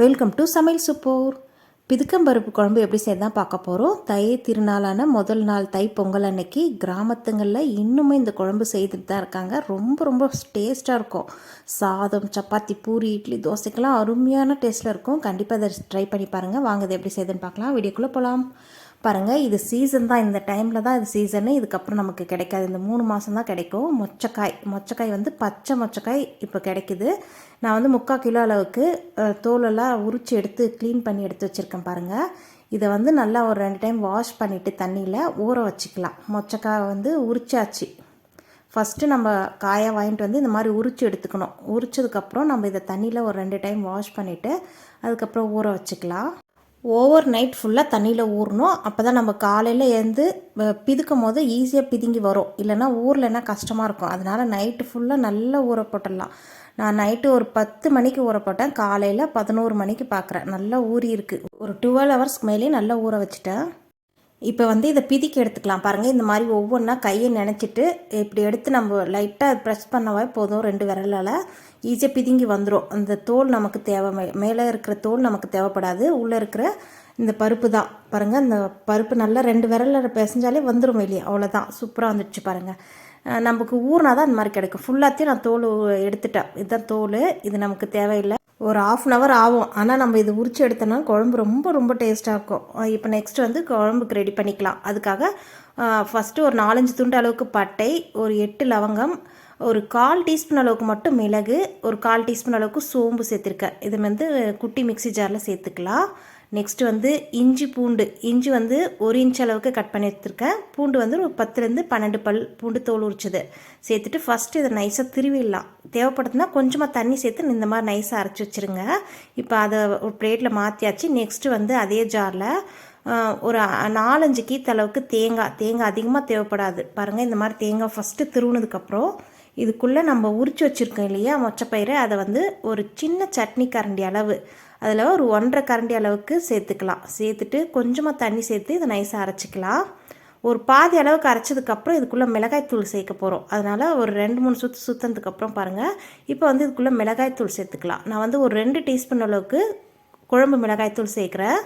Welcome to சமையல் சுப்போர். பிதுக்கம்பருப்பு குழம்பு எப்படி செய்யதான் பார்க்க போகிறோம் தை திருநாளான முதல் நாள் தை பொங்கல் அன்னைக்கு கிராமத்துங்களில் இன்னுமே இந்த குழம்பு செய்துட்டு தான் இருக்காங்க. ரொம்ப ரொம்ப டேஸ்ட்டாக இருக்கும். சாதம் சப்பாத்தி பூரி இட்லி தோசைக்கெல்லாம் அருமையான டேஸ்ட்டில் இருக்கும். கண்டிப்பாக அதை ட்ரை பண்ணி பாருங்கள் வாங்க எப்படி செய்யுதுன்னு பார்க்கலாம். வீடியோக்குள்ளே போகலாம் பாருங்கள் இது சீசன் தான். இந்த டைமில் தான் இது சீசனு இதுக்கப்புறம் நமக்கு கிடைக்காது. இந்த மூணு மாதம் தான் கிடைக்கும். மொச்சக்காய். மொச்சக்காய் வந்து பச்சை மொச்சக்காய் இப்போ கிடைக்குது. நான் வந்து முக்கால் கிலோ அளவுக்கு தோலெல்லாம் உரித்து எடுத்து க்ளீன் பண்ணி எடுத்து வச்சுருக்கேன் பாருங்கள் இதை வந்து நல்லா ஒரு ரெண்டு டைம் வாஷ் பண்ணிவிட்டு தண்ணியில் ஊற வச்சுக்கலாம். மொச்சக்காய் வந்து உரிச்சாச்சு. ஃபஸ்ட்டு நம்ம காயை வாங்கிட்டு வந்து இந்த மாதிரி உரிச்சு எடுத்துக்கணும். உரிச்சதுக்கப்புறம் நம்ம இதை தண்ணியில் ஒரு ரெண்டு டைம் வாஷ் பண்ணிவிட்டு அதுக்கப்புறம் ஊற வச்சுக்கலாம். ஓவர் நைட் ஃபுல்லாக தண்ணியில் ஊறணும். அப்போ தான் நம்ம காலையில் எழுந்து வ- பிதுக்கும் போது ஈஸியாக பிதுங்கி வரும். இல்லைன்னா ஊர்லன்னா கஷ்டமாக இருக்கும். அதனால் நைட்டு ஃபுல்லாக நல்லா ஊற போட்டுடலாம். நான் நைட்டு ஒரு பத்து மணிக்கு ஊற போட்டேன். காலையில் பதினோரு மணிக்கு பார்க்குறேன் நல்லா ஊறி இருக்குது ஒரு டுவெல் ஹவர்ஸ்க்கு மேலேயும் நல்லா ஊற வச்சுட்டேன். இப்போ வந்து இதை பிதிக்கி எடுத்துக்கலாம். பாருங்கள் இந்த மாதிரி ஒவ்வொன்றா கையை நினச்சிட்டு இப்படி எடுத்து நம்ம லைட்டாக ப்ரெஸ் பண்ணவே போதும் ரெண்டு விரலால் ஈஸியாக பிதுங்கி வந்துடும் அந்த தோல் நமக்கு தேவை. மேலே இருக்கிற தோல் நமக்கு தேவைப்படாது. உள்ளே இருக்கிற இந்த பருப்பு தான். பாருங்கள் அந்த பருப்பு நல்லா ரெண்டு விரலில் பிசைஞ்சாலே வந்துடும் வெளியே. அவ்வளோதான் சூப்பராக வந்துடுச்சு பாருங்கள் நமக்கு ஊறினா தான் இந்த மாதிரி கிடைக்கும். ஃபுல்லாத்தையும் நான் தோல் எடுத்துட்டேன். இதுதான் தோல். இது நமக்கு தேவையில்லை. ஒரு ஆஃப் அன் ஹவர் ஆகும். ஆனால் நம்ம இது உரிச்சு எடுத்தோன்னா குழம்பு ரொம்ப ரொம்ப டேஸ்ட்டாக இருக்கும். இப்போ நெக்ஸ்ட் வந்து குழம்புக்கு ரெடி பண்ணிக்கலாம். அதுக்காக ஃபஸ்ட்டு ஒரு நாலஞ்சு துண்டு அளவுக்கு பட்டை ஒரு எட்டு லவங்கம் ஒரு கால் டீஸ்பூன் அளவுக்கு மட்டும் மிளகு ஒரு கால் டீஸ்பூன் அளவுக்கு சோம்பு சேர்த்துருக்கேன். இது வந்து குட்டி மிக்ஸி ஜாரில் சேர்த்துக்கலாம். நெக்ஸ்ட்டு வந்து இஞ்சி பூண்டு. இஞ்சி வந்து ஒரு இன்ச் அளவுக்கு கட் பண்ணி எடுத்துருக்கேன். பூண்டு வந்து ஒரு பத்துலேருந்து பன்னெண்டு பல் பூண்டு தோல் உரிச்சது. சேர்த்துட்டு ஃபஸ்ட்டு இதை நைஸாக திருவிடலாம். தேவைப்படுதுன்னா கொஞ்சமாக தண்ணி சேர்த்து இந்த மாதிரி நைஸாக அரைச்சி வச்சுருங்க. இப்போ அதை ஒரு பிளேட்டில் மாற்றியாச்சு நெக்ஸ்ட்டு வந்து அதே ஜாரில் ஒரு நாலஞ்சு கீத்தளவுக்கு தேங்காய். தேங்காய் அதிகமாக தேவைப்படாது. பாருங்கள் இந்த மாதிரி தேங்காய் ஃபஸ்ட்டு திருவுனதுக்கப்புறம் இதுக்குள்ளே நம்ம உரிச்சு வச்சுருக்கோம் இல்லையா மொச்சப்பயிரை அதை வந்து ஒரு சின்ன சட்னி கரண்டி அளவு. அதில் ஒரு ஒன்றரை கரண்டி அளவுக்கு சேர்த்துக்கலாம். சேர்த்துட்டு கொஞ்சமாக தண்ணி சேர்த்து இதை நைஸாக அரைச்சிக்கலாம். ஒரு பாதி அளவுக்கு அரைச்சதுக்கப்புறம் இதுக்குள்ளே மிளகாய்த்தூள் சேர்க்க போகிறோம் அதனால் ஒரு ரெண்டு மூணு சுற்று சுற்றினதுக்கப்புறம் பாருங்கள் இப்போ வந்து இதுக்குள்ளே மிளகாய்த்தூள் சேர்த்துக்கலாம். நான் வந்து ஒரு ரெண்டு டீஸ்பூன் அளவுக்கு குழம்பு மிளகாய்த்தூள் சேர்க்குறேன்.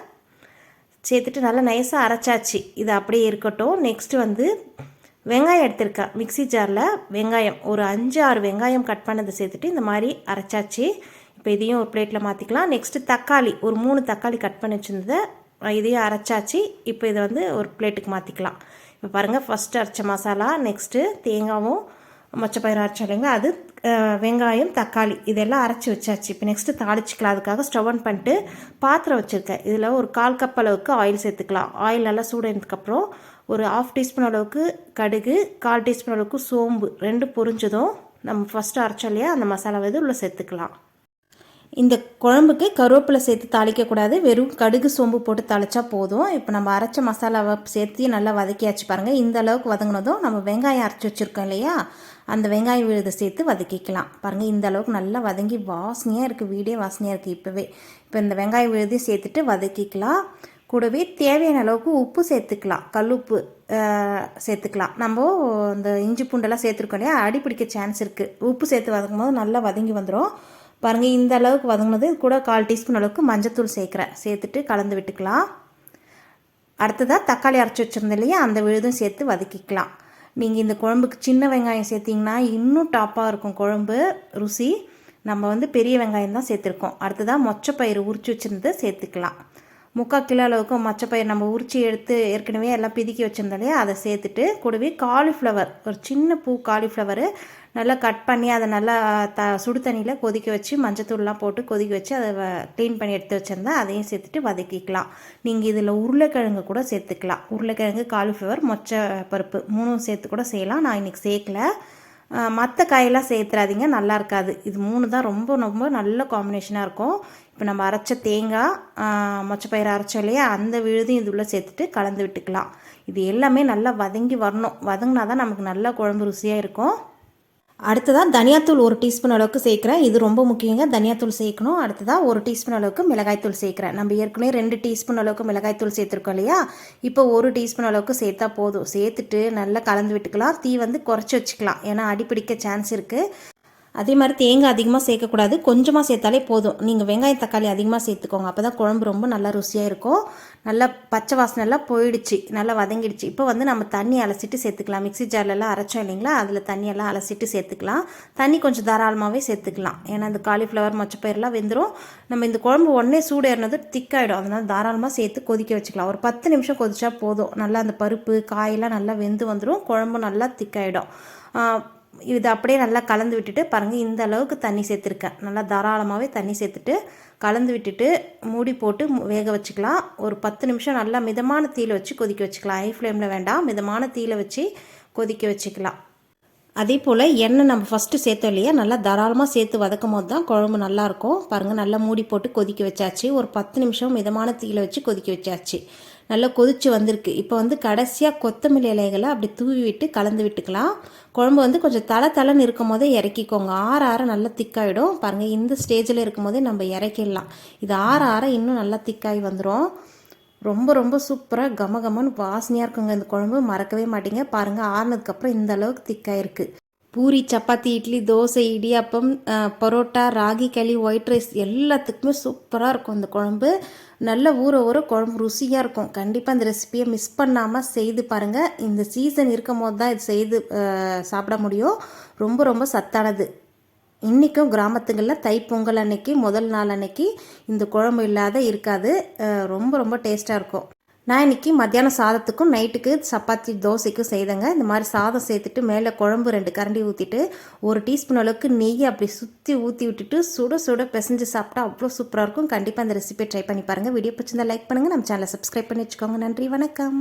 சேர்த்துட்டு நல்லா நைஸாக அரைச்சாச்சு. இது அப்படியே இருக்கட்டும். நெக்ஸ்ட்டு வந்து வெங்காயம் எடுத்திருக்கேன். மிக்ஸி ஜாரில் வெங்காயம். ஒரு அஞ்சு ஆறு வெங்காயம் கட் பண்ணதை சேர்த்துட்டு இந்த மாதிரி அரைச்சாச்சு. இப்போ இதையும் ஒரு பிளேட்டில் மாற்றிக்கலாம் நெக்ஸ்ட்டு தக்காளி. ஒரு மூணு தக்காளி கட் பண்ணி வச்சுருந்ததை இதையும் அரைச்சாச்சு. இப்போ இதை வந்து ஒரு பிளேட்டுக்கு மாற்றிக்கலாம் இப்போ பாருங்கள் ஃபஸ்ட்டு அரைச்ச மசாலா நெக்ஸ்ட்டு தேங்காவும் மொச்சப்பயிறு அரைச்சாலுங்க அது வெங்காயம் தக்காளி இதெல்லாம் அரைச்சி வச்சாச்சு. இப்போ நெக்ஸ்ட்டு தாளிச்சிக்கலாம். அதுக்காக ஸ்டவ் ஆன் பண்ணிட்டு பாத்திரம் வச்சுருக்கேன். இதில் ஒரு கால் கப் அளவுக்கு ஆயில் சேர்த்துக்கலாம். ஆயில் நல்லா சூடானதுக்கப்புறம் ஒரு ஆஃப் டீஸ்பூன் அளவுக்கு கடுகு கால் டீஸ்பூன் அளவுக்கு சோம்பு ரெண்டு பொரிஞ்சதும் நம்ம ஃபஸ்ட்டு அரைச்சோம் இல்லையா? அந்த மசாலாவை இது உள்ளே சேர்த்துக்கலாம். இந்த குழம்புக்கு கருவேப்பிலை சேர்த்து தாளிக்கக்கூடாது வெறும் கடுகு சோம்பு போட்டு தாளிச்சா போதும். இப்போ நம்ம அரைச்ச மசாலாவை சேர்த்து நல்லா வதக்கியாச்சு பாருங்கள் இந்த அளவுக்கு வதங்கினதும் நம்ம வெங்காயம் அரைச்சி வச்சுருக்கோம் இல்லையா? அந்த வெங்காயம் விழுதை சேர்த்து வதக்கிக்கலாம். பாருங்கள் இந்த அளவுக்கு நல்லா வதங்கி வாசனையாக இருக்குது வீடே வாசனையாக இருக்குது இப்போவே. இப்போ இந்த வெங்காயம் விழுதையும் சேர்த்துட்டு வதக்கிக்கலாம். கூடவே தேவையான அளவுக்கு உப்பு சேர்த்துக்கலாம். கல்லுப்பு சேர்த்துக்கலாம். நம்ம இந்த இஞ்சி பூண்டெல்லாம் சேர்த்துருக்கோம் இல்லையா? அடி பிடிக்க சான்ஸ் இருக்குது உப்பு சேர்த்து வதக்கும் போது நல்லா வதங்கி வந்துடும் பாருங்கள் இந்த அளவுக்கு வதங்கினது. இது கூட கால் டீஸ்பூன் அளவுக்கு மஞ்சத்தூள் சேர்க்குறேன். சேர்த்துட்டு கலந்து விட்டுக்கலாம். அடுத்ததாக தக்காளி அரைச்சி வச்சுருந்தோம் இல்லையா? அந்த விழுதும் சேர்த்து வதக்கிக்கலாம். நீங்கள் இந்த குழம்புக்கு சின்ன வெங்காயம் சேர்த்திங்கன்னா இன்னும் டாப்பாக இருக்கும் குழம்பு ருசி. நம்ம வந்து பெரிய வெங்காயம் தான் சேர்த்துருக்கோம். அடுத்ததாக மொச்சப்பயிறு உரிச்சு வச்சுருந்து சேர்த்துக்கலாம். முக்கால் கிலோ அளவுக்கு மச்சப்பயிர் நம்ம உரிச்சி எடுத்து ஏற்கனவே எல்லாம் பிதுக்கி வச்சுருந்தோம் இல்லையா? அதை சேர்த்துட்டு கூடவே காலிஃப்ளவர் ஒரு சின்ன பூ காலிஃப்ளவரு நல்லா கட் பண்ணி அதை நல்லா த சுடு தண்ணியில் கொதிக்க வச்சு மஞ்சத்தூள்லாம் போட்டு கொதிக்க வச்சு அதை க்ளீன் பண்ணி எடுத்து வச்சுருந்தா அதையும் சேர்த்துட்டு வதக்கிக்கலாம். நீங்கள் இதில் உருளைக்கிழங்கு கூட சேர்த்துக்கலாம். உருளைக்கிழங்கு காலிஃப்ளவர் மொச்சை பருப்பு மூணும் சேர்த்து கூட செய்யலாம். நான் இன்றைக்கி சேர்க்கல. மற்ற காயெல்லாம் சேர்த்துறாதீங்க. நல்லா இருக்காது. இது மூணு தான் ரொம்ப ரொம்ப நல்ல காம்பினேஷனாக இருக்கும். இப்போ நம்ம அரைச்ச தேங்காய் ஆஹ், மொச்சப்பயிறு அரைச்சோம் இல்லையா? அந்த விழுதையும் இது உள்ளே சேர்த்துட்டு கலந்து விட்டுக்கலாம். இது எல்லாமே நல்லா வதங்கி வரணும். வதங்கினா தான் நமக்கு நல்ல குழம்பு ருசியாக இருக்கும். அடுத்ததாக தனியாத்தூள் ஒரு டீஸ்பூன் அளவுக்கு சேர்க்குறேன். இது ரொம்ப முக்கியங்க. தனியாத்தூள் சேர்க்கணும். அடுத்ததாக ஒரு டீஸ்பூன் அளவுக்கு மிளகாய்த்தூள் சேர்க்குறேன். நம்ம ஏற்கனவே ரெண்டு டீஸ்பூன் அளவுக்கு மிளகாய்த்தூள் சேர்த்துருக்கோம் இல்லையா? இப்போ ஒரு டீஸ்பூன் அளவுக்கு சேர்த்தா போதும். சேர்த்துட்டு நல்லா கலந்து விட்டுக்கலாம். தீ வந்து குறைச்சி வச்சுக்கலாம். ஏன்னா அடிப்பிடிக்க சான்ஸ் இருக்குது அதே மாதிரி தேங்காய் அதிகமாக சேர்க்கக்கூடாது. கொஞ்சமாக சேர்த்தாலே போதும். நீங்கள் வெங்காயம் தக்காளி அதிகமாக சேர்த்துக்கோங்க. அப்போ தான் குழம்பு ரொம்ப நல்லா ருசியாக இருக்கும். நல்லா பச்சை வாசனை எல்லாம் போயிடுச்சு. நல்லா வதங்கிடுச்சு. இப்போ வந்து நம்ம தண்ணி அலசிட்டு சேர்த்துக்கலாம். மிக்ஸி ஜார்லலாம் அரைச்சோம் இல்லைங்களா? அதில் தண்ணியெல்லாம் அலசிட்டு சேர்த்துக்கலாம். தண்ணி கொஞ்சம் தாராளமாகவே சேர்த்துக்கலாம். ஏன்னா இந்த காலிஃப்ளவர் மொச்சப்பயிரெலாம் வெந்துடும் நம்ம இந்த குழம்பு உடனே சூடு ஏறினது திக்காயிடும். அதனால் தாராளமாக சேர்த்து கொதிக்க வச்சுக்கலாம். ஒரு பத்து நிமிஷம் கொதிச்சா போதும். நல்லா அந்த பருப்பு காயெல்லாம் நல்லா வெந்து வந்துடும் குழம்பு நல்லா திக்காயிடும். இது அப்படியே நல்லா கலந்து விட்டுட்டு பாருங்கள் இந்த அளவுக்கு தண்ணி சேர்த்துருக்கேன். நல்லா தாராளமாகவே தண்ணி சேர்த்துட்டு கலந்து விட்டுட்டு மூடி போட்டு வேக வச்சுக்கலாம். ஒரு பத்து நிமிஷம் நல்லா மிதமான தீயில் வச்சு கொதிக்க வச்சுக்கலாம். ஹை ஃப்ளேமில் வேண்டாம். மிதமான தீயில் வச்சு கொதிக்க வச்சுக்கலாம். அதே போல் எண்ணெய் நம்ம ஃபஸ்ட்டு சேர்த்தோம் இல்லையா? நல்லா தாராளமாக சேர்த்து வதக்கும் போது தான் குழம்பு நல்லாயிருக்கும் பாருங்கள் நல்லா மூடி போட்டு கொதிக்க வச்சாச்சு. ஒரு பத்து நிமிஷம் மிதமான தீயில வச்சு கொதிக்க வச்சாச்சு. நல்லா கொதிச்சு வந்திருக்கு. இப்போ வந்து கடைசியாக கொத்தமல்லி இலைகளை அப்படி தூவி விட்டு கலந்து விட்டுக்கலாம். குழம்பு வந்து கொஞ்சம் தலை தலைன்னு இருக்கும் போதே இறக்கிக்கோங்க. ஆற ஆற நல்லா திக்காயிடும். பாருங்கள் இந்த ஸ்டேஜில் இருக்கும் போதே நம்ம இறக்கிடலாம். இது ஆற ஆற இன்னும் நல்லா திக்காகி வந்துடும் ரொம்ப ரொம்ப சூப்பராக கம கமன்னு வாசனையாக இருக்குங்க இந்த குழம்பு. மறக்கவே மாட்டீங்க. பாருங்கள் ஆறுனதுக்கப்புறம் இந்த அளவுக்கு திக்காயிருக்கு பூரி சப்பாத்தி இட்லி தோசை இடியாப்பம் பரோட்டா ராகி களி ஒயிட் ரைஸ் எல்லாத்துக்குமே சூப்பராக இருக்கும் இந்த குழம்பு. நல்ல ஊற ஊற குழம்பு ருசியாக இருக்கும். கண்டிப்பாக இந்த ரெசிபியை மிஸ் பண்ணாமல் செய்து பாருங்கள் இந்த சீசன் இருக்கும் போது தான் இது செய்து சாப்பிட முடியும். ரொம்ப ரொம்ப சத்தானது. இன்றைக்கும் கிராமத்துங்களில் தைப்பொங்கல் அன்னைக்கு முதல் நாள் அன்னைக்கு இந்த குழம்பு இல்லாத இருக்காது. ரொம்ப ரொம்ப டேஸ்ட்டாக இருக்கும். நான் இன்னைக்கு மத்தியானம் சாதத்துக்கும் நைட்டுக்கு சப்பாத்தி தோசைக்கும் செய்தேங்க. இந்த மாதிரி சாதம் சேர்த்துட்டு மேலே குழம்பு ரெண்டு கரண்டி ஊற்றிட்டு ஒரு டீஸ்பூன் அளவுக்கு நெய் அப்படி சுற்றி ஊற்றி விட்டுட்டு சுட சுட பிசைஞ்சு சாப்பிட்டா அவ்வளோ சூப்பராக இருக்கும். கண்டிப்பாக அந்த ரெசிபியை ட்ரை பண்ணி பாருங்கள் வீடியோ பிடிச்சிருந்தா லைக் பண்ணுங்கள் நம்ம சேனலை சப்ஸ்கிரைப் பண்ணி வச்சுக்கோங்க. நன்றி வணக்கம்.